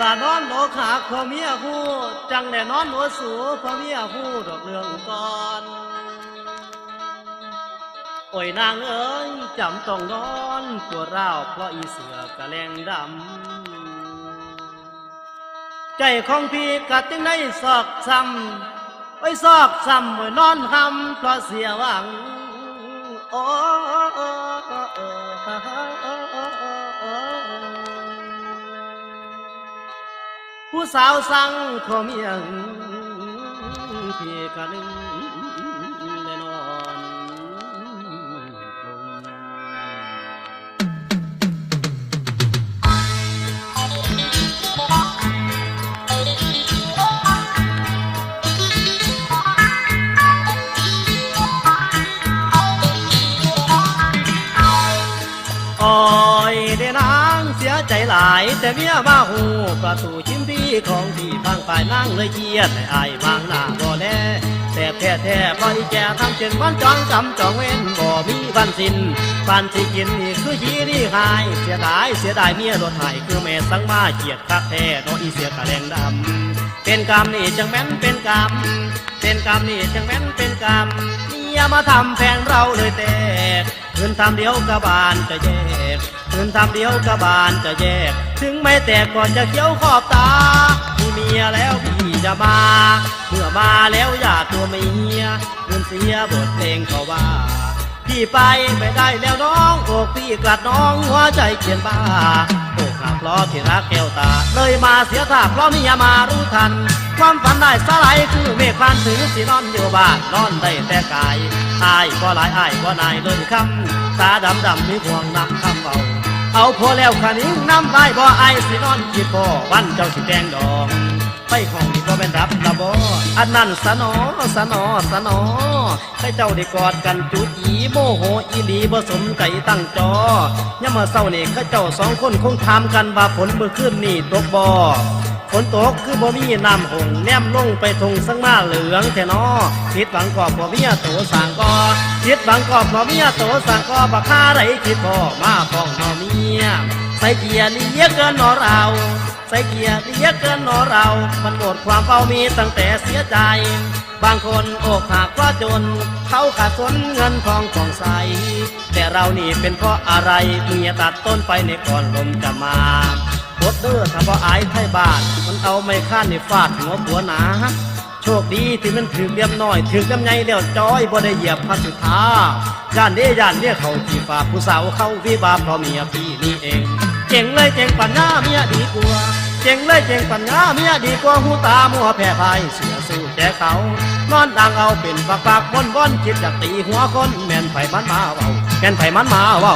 ลานอนโลขาพ่อเมียพูดจังแน่นอนโนสูพ่อเมียพูดดอกเรื่องก่อนโอ้ยนางเอ้ยจำต้องนอนปวดร้าวเพราะอีเสือกะแรงดำใจของพี่กัดจึงได้ซอกซ้ำไว้ซอกซ้ำไว้นอนหำเพราะเสียหวังโอ้ ผู้สาวสั่งขอเมียงพี่กะนึง หลายแต่เมียมาหูประตูชิมพี่ของพี่พังไปนั่งเลยเครียดให้อายมางหน้าบ่แลแต่แท้แท้ๆปล่แกทำเช่นวันจองจำจองเว้นบ่มีวันสิ้นปันสิกินนี่คือชีนี่หาย เสียดายเสียดายเมียรถหายคือแม่สังมาเกียดคักแท้น้องอีเสียกะแรงดำเป็นกรรมนี่จังแม่นเป็นกรรมเป็นกรรมนี่จังแม่นเป็นกรรมเมียมาทำแฟนเราเลยแตกคืนทำเดียวกะบานจะแยก คืนทำเดียวกะบานจะแยก ถึงไม่แตกก่อนจะเขียวขอบตามีเมียแล้วพี่จะมา เมื่อมาแล้วอย่าตัวเมียคืนเสียบทเพลงเขาว่า พี่ไปไม่ได้แล้วน้องอกพี่กลัดน้องหัวใจเขียนบ้าอกหักเพราะที่รักแก้วตา เลยมาเสียท่าเพราะเมียมารู้ทัน ความฝันได้สลายคือเมฆพันถือสินอนอยู่บ้านนอนได้แต่กายอายก็หลายอายก็นายเลยคำตาดำดำมีห่วงนำคำเบา เอาพอแล้วคันิ้งน้ำได้บ่ไอสินอนคิดพ่อวันเจ้าสิแดงดองไปห้องนี่บ่เป็นรับละบออันนั้นสนอสนอสนอให้เจ้าได้กอดกันจุจีโมโหอีหลีบ่สมใจตั้งจอย่ามาเศร้านี่ข้าเจ้าสองคนคงถามกันว่าฝนเมื่อคืนนี่ตกบ่ ฝนตกคือบ่มีน้ำหงแนมลงไปทงสังมาเหลืองแทนอคิดหวังกอบบ่มีโตสางกอคิดหวังกอบบ่มีโตสางกอบักฆ่าไรคิดพ่อมาฟ้องนอเมียใส่เกียร์นี่เยอะเกินนอเราใส่เกียร์เยอะเกินนอเรา มันหมดความเฝ้ามีตั้งแต่เสียใจ บางคนอกหักเพราะจน เขาขาดสนเงินทองของใส แต่เรานี่เป็นเพราะอะไรเมียตัดต้นไปในก่อนลมจะมา โคตรเด้อถ้าบ่อายไทยบ้าน มันเอาไม่ค้านในฟาดหัวผัวหนาโชคดีที่มันถือเลียมน้อยถือเลียมใหญ่แล้วจอยบ่ได้เหยียบพัสุธาย่านเด้ย่านเด้เขาที่ฝากผู้สาวเข้าวิบาเพราะเมียพี่นี่เอง เจ๋งเลยเจ๋งปัญญาเมียดีกว่าเจ๋งเลยเจ๋งปัญญาเมียดีกว่าหูตามัวแพ้พายเสียสู้แกเขานอนดังเอาเป็นปากปากบนบนคิดอยากตีหัวคนแม่นไผมันมาเว้าแม่นไผมันมาเว้า